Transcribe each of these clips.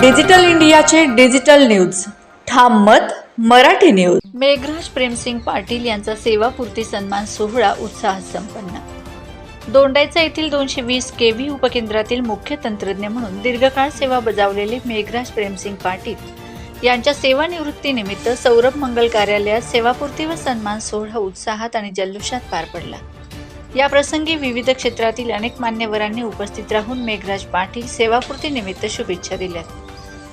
Digital इंडियाचे digital news. Tham Mat Marathi news. Meghraj Premsing Patil यांचा सेवापूर्ती सन्मान सोहळा उत्साहात संपन्न. दोंडायचा येथील दोनशे वीस केव्ही उपकेंद्रातील मुख्य तंत्रज्ञ म्हणून दीर्घकाळ सेवा बजावलेले मेघराज प्रेमसिंग पाटील यांच्या सेवानिवृत्तीनिमित्त सौरभ मंगल कार्यालयात सेवापूर्ती व सन्मान सोहळा उत्साहात आणि जल्लोषात पार पडला. या प्रसंगी विविध क्षेत्रातील अनेक मान्यवरांनी उपस्थित राहून मेघराज पाटील सेवापूर्ती निमित्त शुभेच्छा दिल्या.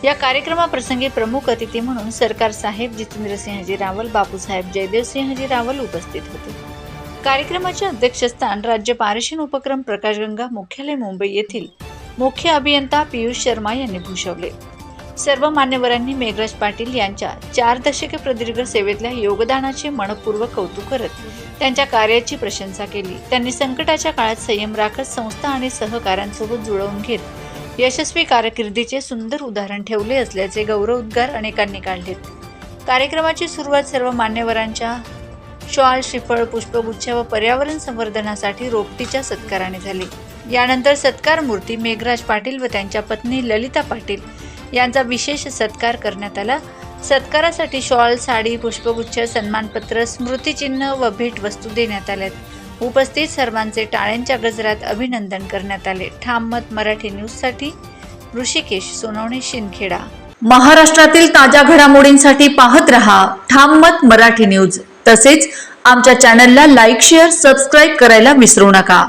या कार्यक्रमाप्रसंगी प्रमुख अतिथी म्हणून सरकार साहेब जितेंद्रसिंहजी रावल बापूसाहेब जयदेवसिंहजी रावल उपस्थित होते. कार्यक्रमाचे अध्यक्षस्थान राज्य पारेषण उपक्रम प्रकाशगंगा मुख्यालय मुंबई येथील मुख्य अभियंता पियुष शर्मा यांनी भूषवले. सर्व मान्यवरांनी मेघराज पाटील यांच्या चार दशके प्रदीर्घ सेवेतल्या योगदानाचे मनपूर्वक कौतुक करत त्यांच्या कार्याची प्रशंसा केली. त्यांनी संकटाच्या काळात संयम राखत संस्था आणि सहकाऱ्यांसोबत जुळवून घेत यशस्वी कारकिर्दीचे सुंदर उदाहरण ठेवले असल्याचे गौरवोद्गार अनेकांनी काढलेत कार्यक्रमाची सुरुवात सर्व मान्यवरांच्या शॉल श्रीफळ पुष्पगुच्छ व पर्यावरण संवर्धनासाठी रोपटीच्या सत्काराने झाली. यानंतर सत्कार मूर्ती मेघराज पाटील व त्यांच्या पत्नी ललिता पाटील यांचा विशेष सत्कार करण्यात आला. सत्कारासाठी शॉल साडी पुष्पगुच्छ सन्मानपत्र स्मृतिचिन्ह व भेटवस्तू देण्यात आल्यात. उपस्थित सर्वांचे टाळ्यांच्या गजरात अभिनंदन करण्यात आले. ठाम मत मराठी न्यूजसाठी ऋषिकेश सोनवणे शिंदखेडा. महाराष्ट्रातील ताज्या घडामोडींसाठी पाहत रहा ठाम मत मराठी न्यूज तसेच आमच्या चॅनलला लाईक शेअर सबस्क्राईब करायला विसरू नका.